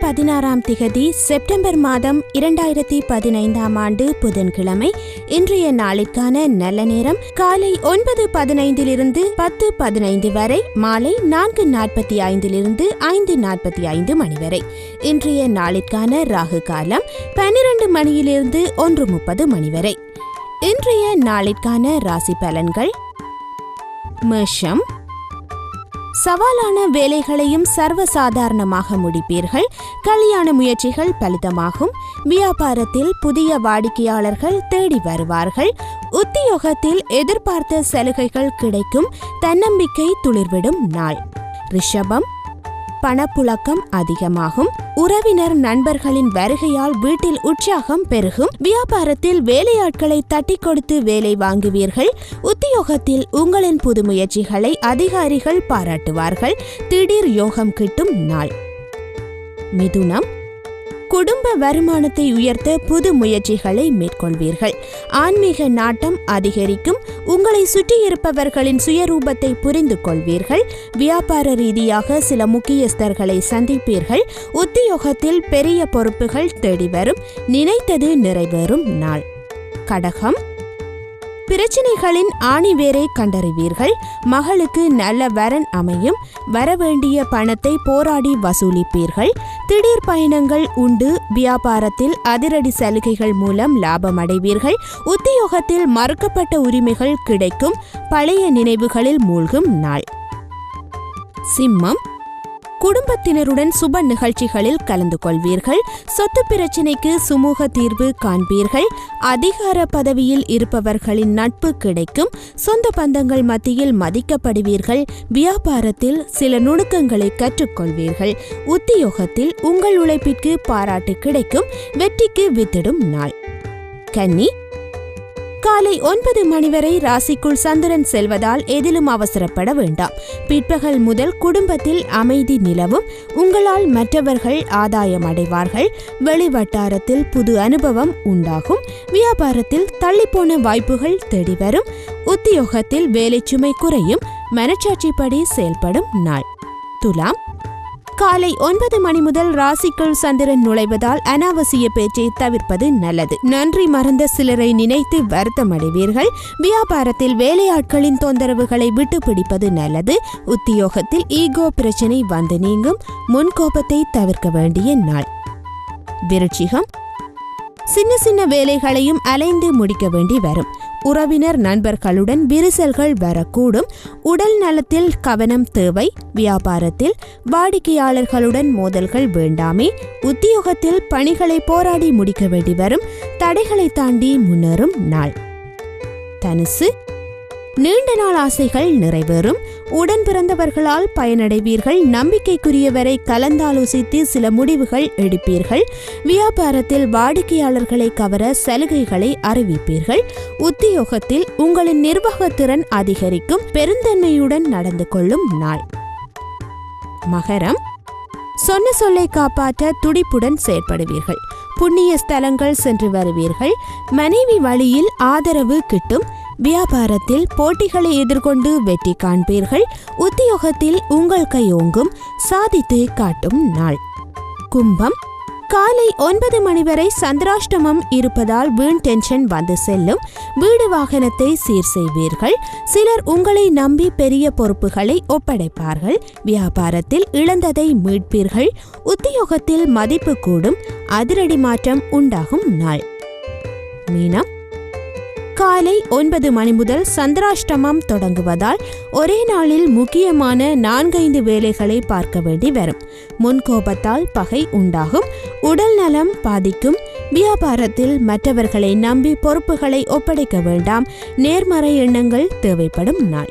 பதினாறாம் திகதி செப்டம்பர் மாதம் இரண்டாயிரத்தி பதினைந்தாம் ஆண்டு புதன்கிழமை. இன்றைய நாளிற்கான நல்ல நேரம் காலை ஒன்பது பதினைந்திலிருந்து பத்து பதினைந்து வரை மாலை நான்கு நாற்பத்தி ஐந்திலிருந்து ஐந்து நாற்பத்தி ஐந்து மணி வரை. இன்றைய நாளிற்கான ராகு காலம் பன்னிரண்டு மணியிலிருந்து ஒன்று முப்பது மணி வரை. இன்றைய நாளிற்கான ராசி பலன்கள் மேஷம் சவாலான வேலைகளையும் சர்வசாதாரணமாக முடிப்பீர்கள். கல்யாண முயற்சிகள் பலிதமாகும். வியாபாரத்தில் புதிய வாடிக்கையாளர்கள் தேடி வருவார்கள். உத்தியோகத்தில் எதிர்பார்த்த சலுகைகள் கிடைக்கும். தன்னம்பிக்கை துளிர்விடும் நாள். ரிஷபம் பணப்புழக்கம் அதிகமாகும். உறவினர் நண்பர்களின் வருகையால் வீட்டில் உற்சாகம் பெருகும். வியாபாரத்தில் வேலையாட்களை தட்டி கொடுத்து வேலை வாங்குவீர்கள். உத்தியோகத்தில் உங்களின் புது முயற்சிகளை அதிகாரிகள் பாராட்டுவார்கள். திடீர் யோகம் கிட்டும் நாள். மிதுனம். குடும்ப வருமானத்தை உயர்த்த புது முயற்சிகளை மேற்கொள்வீர்கள். ஆன்மீக நாட்டம் அதிகரிக்கும். உங்களை சுற்றியிருப்பவர்களின் சுயரூபத்தை புரிந்து கொள்வீர்கள். வியாபார ரீதியாக சில முக்கியஸ்தர்களை சந்திப்பீர்கள். உத்தியோகத்தில் பெரிய பொறுப்புகள் தேடி வரும் நினைத்தது நிறைவேறும். நாள். கடகம். பிரச்சனைகளின் ஆணிவேரை கண்டறிவீர்கள். மகளுக்கு நல்ல வரன் அமையும். வரவேண்டிய பணத்தை போராடி வசூலிப்பீர்கள். திடீர் பயணங்கள் உண்டு. வியாபாரத்தில் அதிரடி சலுகைகள் மூலம் லாபம் அடைவீர்கள் உத்தியோகத்தில் மறுக்கப்பட்ட உரிமைகள் கிடைக்கும். பழைய நினைவுகளில் மூழ்கும் நாள். சிம்மம். குடும்பத்தினருடன் சுப நிகழ்ச்சிகளில் கலந்து கொள்வீர்கள். சொத்து பிரச்சினைக்கு சுமூக தீர்வு காண்பீர்கள். அதிகார பதவியில் இருப்பவர்களின் நட்பு கிடைக்கும். சொந்த பந்தங்கள் மத்தியில் மதிக்கப்படுவீர்கள். வியாபாரத்தில் சில நுணுக்கங்களை கற்றுக்கொள்வீர்கள். உத்தியோகத்தில் உங்கள் உழைப்பிற்கு பாராட்டு கிடைக்கும். வெற்றிக்கு வித்திடும் நாள். கன்னி காலை ஒன்பது மணி வரை ராசிக்குள் சந்திரன் செல்வதால் எதிலும் அவசரப்பட வேண்டாம். பிற்பகல் முதல் குடும்பத்தில் அமைதி நிலவும். உங்களால் மற்றவர்கள் ஆதாயம் அடைவார்கள். வெளிவட்டாரத்தில் புது அனுபவம் உண்டாகும். வியாபாரத்தில் தள்ளிப்போன வாய்ப்புகள் தேடி வரும். உத்தியோகத்தில் வேலைச்சுமை குறையும். மனச்சாட்சிப்படி செயல்படும் நாள். துலாம் காலை ஒன்பது மணி முதல் ராசிக்குள் சந்திரன் நுழைவதால் அனாவசிய பேச்சை தவிர்ப்பது நல்லது. நன்றி மறந்த சிலரை நினைத்து வருத்தம் அடைவீர்கள் வியாபாரத்தில் வேலையாட்களின் தொந்தரவுகளை விட்டு பிடிப்பது நல்லது. உத்தியோகத்தில் ஈகோ பிரச்சனை வந்து நீங்கும். முன்கோபத்தை தவிர்க்க வேண்டிய நாள். விருட்சிகம் சின்ன சின்ன வேலைகளையும் அலைந்து முடிக்க வேண்டி வரும். உறவினர் நண்பர்களுடன் விரிசல்கள் வரக்கூடும். உடல் நலத்தில் கவனம் தேவை. வியாபாரத்தில் வாடிக்கையாளர்களுடன் மோதல்கள் வேண்டாமே. உத்தியோகத்தில் பணிகளை போராடி முடிக்க வேண்டி வரும். தடைகளை தாண்டி முன்னேறும் நாள். தனுசு நீண்ட நாள் ஆசைகள் நிறைவேறும். உடன் பிறந்தவர்களால் பயனடைவீர்கள். நம்பிக்கைக்குரியவரை கலந்தாலோசித்து சில முடிவுகள் எடுப்பீர்கள். வியாபாரத்தில் வாடிக்கையாளர்களை கவர சலுகைகளை அறிவிப்பீர்கள். உத்தியோகத்தில் உங்களின் நிர்வாகத்திறன் அதிகரிக்கும். பெருந்தன்மையுடன் நடந்து கொள்ளும் நாள். மகரம். சொன்ன சொல்லை காப்பாற்ற துடிப்புடன் செயற்படுவீர்கள். புண்ணிய ஸ்தலங்கள் சென்று வருவீர்கள். மனைவி வழியில் ஆதரவு கிட்டும். வியாபாரத்தில் போட்டிகளை எதிர்கொண்டு வெற்றி காண்பீர்கள். உத்தியோகத்தில் உங்கள் கையோங்கும் சாதித்து காட்டும் நாள். கும்பம். காலை ஒன்பது மணி வரை சந்திராஷ்டமம் இருப்பதால் வீண் டென்ஷன் வந்து செல்லும். வீடு வாகனத்தை சீர் செய்வீர்கள். சிலர் உங்களை நம்பி பெரிய பொறுப்புகளை ஒப்படைப்பார்கள். வியாபாரத்தில் இழந்ததை மீட்பீர்கள். உத்தியோகத்தில் மதிப்பு கூடும். அதிரடி மாற்றம் உண்டாகும் நாள். மீனம். காலை ஒன்பது மணி முதல் சந்திராஷ்டமம் தொடங்குவதால் ஒரே நாளில் முக்கியமான நான்கைந்து வேலைகளை பார்க்க வேண்டி வரும். முன்கோபத்தால் பகை உண்டாகும் உடல் நலம் பாதிக்கும் வியாபாரத்தில் மற்றவர்களை நம்பி பொறுப்புகளை ஒப்படைக்க வேண்டாம் நேர்மறை எண்ணங்கள் தேவைப்படும் நாள்.